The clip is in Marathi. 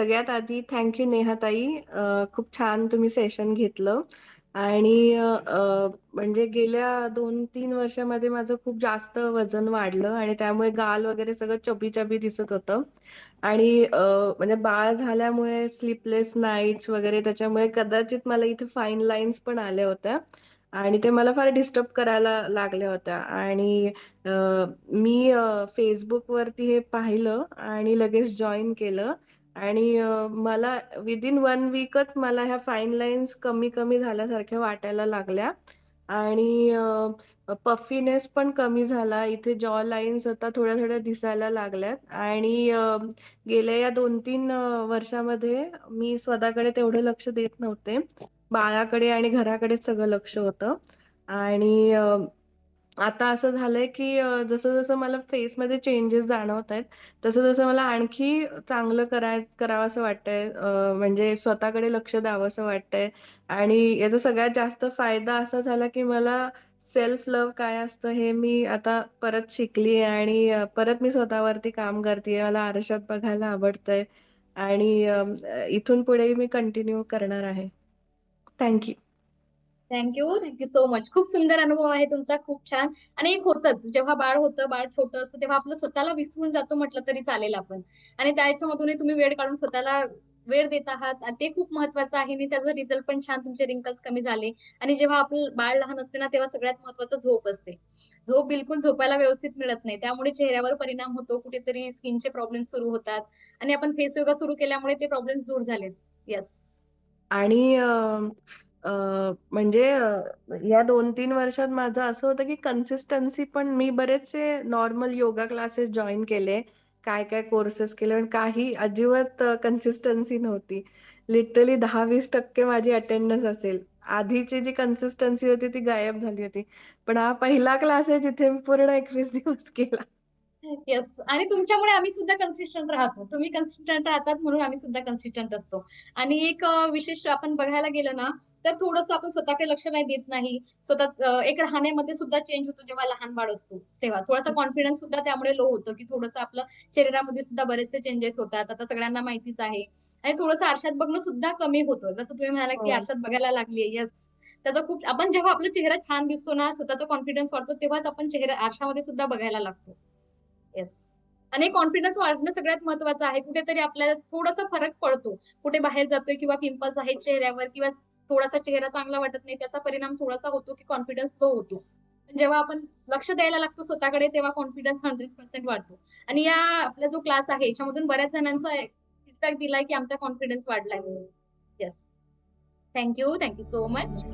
सगळ्यात आधी थँक्यू नेहाताई. खूप छान तुम्ही सेशन घेतलं. आणि म्हणजे गेल्या 2-3 वर्षामध्ये माझं खूप जास्त वजन वाढलं आणि त्यामुळे गाल वगैरे सगळं चबी-चबी दिसत होतं. आणि म्हणजे बाळ झाल्यामुळे स्लीपलेस नाईट्स वगैरे त्याच्यामुळे कदाचित मला इथे फाईन लाईन्स पण आल्या होत्या. आणि ते मला फार डिस्टर्ब करायला लागल्या होत्या. आणि मी फेसबुकवरती हे पाहिलं आणि लगेच जॉईन केलं. आणि मला विदिन वन वीकच मला ह्या फाईन लाईन्स कमी-कमी झाल्यासारख्या वाटायला लागल्या आणि पफीनेस पण कमी झाला. इथे जॉ लाईन्स आता थोड्या-थोड्या दिसायला लागल्यात आणि गेल्या या दोन तीन वर्षामध्ये मी स्वतःकडे तेवढं लक्ष देत नव्हते. बाळाकडे आणि घराकडे सगळं लक्ष होतं आणि आता असं झालंय की अ, जसं-जसं मला फेसमध्ये चेंजेस जाणवतायत, तसं-तसं मला आणखी चांगलं कराय करावंसं वाटतंय. अ, म्हणजे स्वतःकडे लक्ष द्यावंसं वाटतंय आणि याचा सगळ्यात जास्त फायदा असा झाला की मला सेल्फ लव्ह काय असतं हे मी आता परत शिकली आहे आणि अ, परत मी स्वतःवरती काम करतीये. मला आरशात बघायला आवडतंय आणि अ, इथून पुढे मी कंटिन्यू करणार आहे. Thank you. Thank you, so much. खूप सुंदर अनुभव आहे तुमचा, खूप छान. आणि एक होतच जेव्हा बाळ होतं, बाळ छोटं असतं, तेव्हा आपलं स्वतःला विसरून जातो म्हटलं तरी चालेल आपण. आणि त्याच्यामधून तुम्ही वेळ काढून स्वतःला वेळ देत आहात आणि ते खूप महत्वाचं आहे आणि त्याचा रिझल्ट पण छान तुमचे रिंकल्स कमी झाले. आणि जेव्हा आपलं बाळ लहान असते ना, तेव्हा सगळ्यात महत्वाचं झोप असते. झोप बिलकुल झोपायला व्यवस्थित मिळत नाही. त्यामुळे चेहऱ्यावर परिणाम होतो, कुठेतरी स्किनचे प्रॉब्लेम सुरू होतात आणि आपण फेस योगा सुरू केल्यामुळे ते प्रॉब्लेम्स दूर झालेत. येस. आणि अ, म्हणजे अ, या 2-3 वर्षात माझं असं होतं की कन्सिस्टन्सी पण मी बरेचसे नॉर्मल योगा क्लासेस जॉइन केले. काय-काय कोर्सेस केले पण काही अजिबात अ, कन्सिस्टन्सी नव्हती. लिटरली 10-20% माझी अटेंडन्स असेल. आधीची जी कन्सिस्टन्सी होती ती गायब झाली होती. पण हा पहिला क्लास आहे जिथे मी पूर्ण 21 दिवस केला. येस आणि तुमच्यामुळे आम्ही सुद्धा कन्सिस्टंट राहतो. तुम्ही कन्सिस्टंट राहतात म्हणून आम्ही सुद्धा कन्सिस्टंट असतो. आणि एक विशेष आपण बघायला गेलं ना, तर थोडंसं आपण स्वतःकडे लक्ष नाही देत नाही. स्वतः एक राहण्यामध्ये सुद्धा चेंज होतो जेव्हा लहान बाळ असतो तेव्हा. थोडासा कॉन्फिडन्स सुद्धा त्यामुळे लो होतो, की थोडंसं आपलं शरीरामध्ये सुद्धा बरेचसे चेंजेस होतात. आता सगळ्यांना माहितीच आहे. आणि थोडंसं आरशात बघणं सुद्धा कमी होतं. जसं तुम्ही म्हणालात, की हो. आरशात बघायला लागली येस. त्याचा खूप आपण जेव्हा आपला चेहरा छान दिसतो ना, स्वतःचा कॉन्फिडन्स वाढतो, तेव्हाच आपण चेहरा आरशामध्ये सुद्धा बघायला लागतो. येस. आणि कॉन्फिडन्स वाढणं सगळ्यात महत्वाचं आहे. कुठेतरी आपल्याला थोडासा फरक पडतो. कुठे बाहेर जातोय किंवा पिंपल्स आहेत चेहऱ्यावर किंवा थोडासा चेहरा चांगला वाटत नाही, त्याचा परिणाम थोडासा होतो, की कॉन्फिडन्स लो होतो. पण जेव्हा आपण लक्ष द्यायला लागतो स्वतःकडे, तेव्हा कॉन्फिडन्स 100% वाढतो. आणि या आपला जो क्लास आहे, याच्यामधून बऱ्याच जणांचा फीडबॅक दिलाय, की आमचा कॉन्फिडन्स वाढलाय म्हणून. Yes. Thank you, thank you so much.